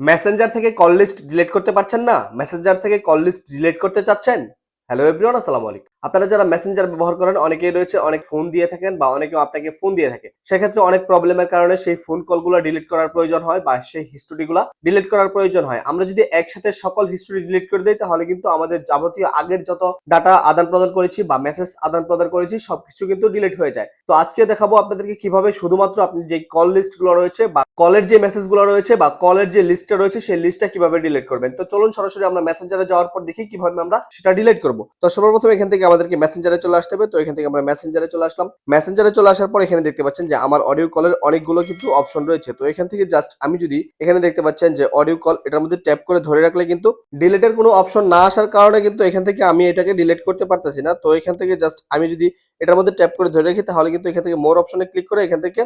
Messenger থেকে call list delete করতে পারছেন না? মেসেঞ্জার থেকে কল লিস্ট ডিলেট করতে চাচ্ছেন? হ্যালো এভরিওয়ান আসসালামু আলাইকুম। আপনারা যারা মেসেঞ্জার ব্যবহার করেন, অনেকেই রয়েছে, অনেক ফোন দিয়ে থাকেন বা অনেকেও আপনাকে ফোন দিয়ে থাকে। সেক্ষেত্রে অনেক প্রবলেমের কারণে সেই ফোন কলগুলো ডিলিট করার প্রয়োজন হয় বা সেই হিস্টোরিগুলো ডিলিট করার প্রয়োজন হয়। আমরা যদি একসাথে সকল হিস্টোরি ডিলিট করে দিই, তাহলে কিন্তু আমাদের যাবতীয় আগের যত ডাটা আদান প্রদান করেছি বা মেসেজ আদান প্রদান করেছি, সবকিছু কিন্তু ডিলিট হয়ে যায়। তো আজকে দেখাবো আপনাদেরকে কীভাবে শুধুমাত্র আপনি যে কল লিস্টগুলো রয়েছে বা কলের যে মেসেজগুলো রয়েছে বা কলের যে লিস্টটা রয়েছে, সেই লিস্টটা কীভাবে ডিলিট করবেন? তো চলুন সরাসরি আমরা মেসেঞ্জারে যাওয়ার পর দেখি কীভাবে আমরা সেটা ডিলিট করব। তো সর্বপ্রথম এখান থেকে আমাদেরকে মেসেঞ্জারে চলে আসতে হবে। তো এখান থেকে আমরা মেসেঞ্জারে চলে আসলাম। মেসেঞ্জারে চলে আসার পর এখানে দেখতে পাচ্ছেন যে আমার অডিও কলের অনেকগুলো কিন্তু অপশন রয়েছে। তো এখান থেকে জাস্ট আমি যদি এখানে দেখতে পাচ্ছেন যে অডিও কল এটার মধ্যে ট্যাপ করে ধরে রাখলে কিন্তু ডিলিটের কোনো অপশন না আসার কারণে কিন্তু এখান থেকে আমি এটাকে ডিলিট করতে পারতেছি না। তো এখান থেকে জাস্ট আমি যদি এটার মধ্যে ট্যাপ করে ধরে রাখি তাহলে কিন্তু এখান থেকে মোর অপশনে ক্লিক করে এখান থেকে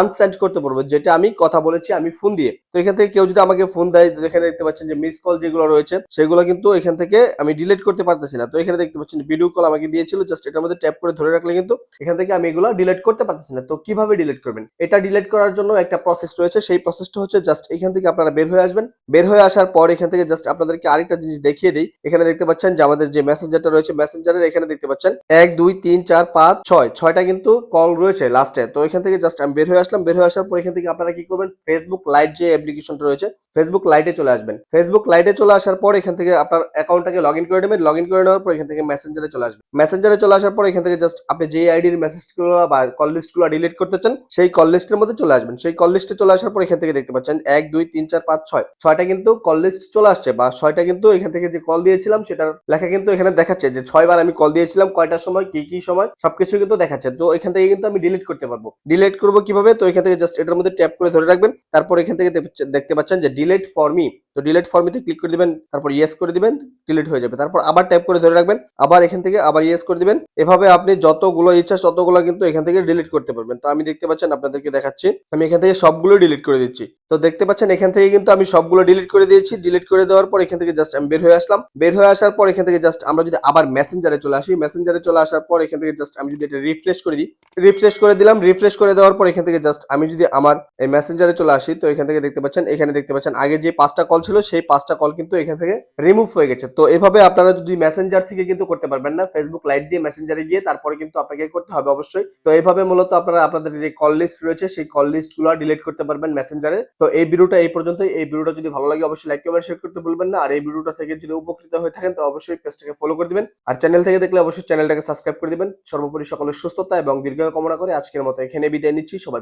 আনসেন্ড করতে পারব যেটা আমি কথা বলেছি, আমি ফোন দিয়ে। তো এখান থেকে কেউ যদি আমাকে ফোন দেয় এখানে দেখতে পাচ্ছেন যে মিস কল যেগুলো রয়েছে, সেগুলো কিন্তু এখান থেকে আমি ডিলিট করতে পারতেছি না। তো এখানে দেখতে পাচ্ছেন ভিডিও কল আমাকে দিয়েছিল জাস্ট এটার মধ্যে ট্যাপ করে ধরে রাখলে কিন্তু এখান থেকে আমি এগুলো ডিলিট করতে পারতেছি না। তো কীভাবে ডিলিট করবেন? এটা ডিলিট করার জন্য একটা প্রসেস রয়েছে, সেই প্রসেসটা হচ্ছে জাস্ট এখান থেকে আপনারা বের হয়ে আসবেন। বের হয়ে আসার পর এখান থেকে জাস্ট আপনাদেরকে আরেকটা জিনিস দেখিয়ে দিই। এখানে দেখতে পাচ্ছেন যে আমাদের যে মেসেঞ্জারটা রয়েছে মেসেঞ্জারের এখানে দেখতে পাচ্ছেন, এক, দুই, তিন, চার, পাঁচ, ছয়। ছয়টা কিন্তু কল রয়েছে লাস্টে তো এখান থেকে জাস্ট আমি বের হয়ে আসলাম, বের হয়ে আসার পর এখান থেকে আপনারা কি করবেন? ফেসবুক লাইট যে অ্যাপ্লিকেশনটা রয়েছে ফেসবুক লাইটে চলে আসবেন। ফেসবুক লাইটে চলে আসার পর এখান থেকে আপনার অ্যাকাউন্টটাকে লগ ইন করে নেবেন। লগ ইন করে নেওয়ার পর এখান থেকে মেসেঞ্জারে চলে আসবেন। মেসেঞ্জারে চলে আসার পর এখান থেকে জাস্ট আপনি যে আইডির মেসেজগুলো বা কল লিস্টগুলো ডিলিট করতে চান, সেই কল লিস্টের মধ্যে চলে আসবেন। সেই কল লিস্টে চলে আসার পর এখান থেকে দেখতে পাচ্ছেন, এক, দুই, তিন, চার, পাঁচ, ছয়। ছয়টা কিন্তু কল লিস্ট চলে আসছে বা ছয়টা কিন্তু এখান থেকে যে কল দিয়েছিলাম, সেটার লেখা কিন্তু এখানে দেখাচ্ছে যে ছয়বার আমি কল দিয়েছিলাম, কয়টার সময়, কি কি সময় সবকিছু কিন্তু দেখাচ্ছে। তো এখান থেকে কিন্তু আমি ডিলিট করতে পারব। ডিলিট করব কীভাবে? তো এখান থেকে জাস্ট এটার মধ্যে ট্যাপ করে ধরে রাখবেন তারপর এখান থেকে দেখতে- পাচ্ছেন যে ডিলিট ফর মি তো ডিলিট ফর্মিতে ক্লিক করে দিবেন তারপর ইয়েস করে দিবেন ডিলিট হয়ে যাবে তারপর আবার ট্যাপ করে ধরে রাখবেন আবার এখান থেকে আবার ইয়েস করে দিবেন এভাবে আপনি যতগুলো ইচ্ছা ততগুলো কিন্তু এখান থেকে ডিলিট করতে পারবেন তো আমি দেখতে পাচ্ছেন আপনাদেরকে দেখাচ্ছি আমি এখান থেকে সবগুলো ডিলিট করে দিচ্ছি তো দেখতে পাচ্ছেন এখান থেকে কিন্তু আমি সবগুলো ডিলিট করে দিয়েছি ডিলিট করে দেওয়ার পর এখান থেকে জাস্ট আমি বের হয়ে আসলাম বের হয়ে আসার পর এখান থেকে জাস্ট আমরা যদি আবার মেসেঞ্জারে চলে আসি মেসেঞ্জারে চলে আসার পর এখান থেকে জাস্ট আমি যদি এটা রিফ্রেশ করে দিই রিফ্রেশ করে দিলাম রিফ্রেশ করে দেওয়ার পর এখান থেকে জাস্ট আমি যদি আমার, এই মেসেঞ্জারে চলে আসি, তো এখান থেকে দেখতে পাচ্ছেন, এখানে দেখতে পাচ্ছেন, আগে যে পাঁচটা কল ছিল, সেই পাঁচটা কল কিন্তু এখান থেকে রিমুভ হয়ে গেছে। তো এভাবে আপনারা যদি মেসেঞ্জার থেকে কিন্তু করতে পারবেন না ফেসবুক লাইট দিয়ে মেসেঞ্জারে গিয়ে তারপরে কিন্তু আপনাকে করতে হবে অবশ্যই। তো এইভাবে মূলত আপনারা আপনাদের যে কল লিস্ট রয়েছে, সেই কল লিস্টগুলো ডিলিট করতে পারবেন মেসেঞ্জারে তো এই ভিডিওটা এই পর্যন্তই। এই ভিডিওটা যদি ভালো লাগে, অবশ্যই লাইক কমেন্ট শেয়ার করতে ভুলবেন না। আর এই ভিডিওটা থেকে যদি উপকৃত হয়ে থাকেন, তো অবশ্যই পেজটাকে ফলো করে দিবেন। আর চ্যানেল থেকে দেখলে অবশ্যই চ্যানেলটাকে সাবস্ক্রাইব করে দিবেন। সর্বোপরি সকলের সুস্থতা এবং দীর্ঘ কামনা করে আজকের মতো এখানে বিদায় নিচ্ছি। সবাই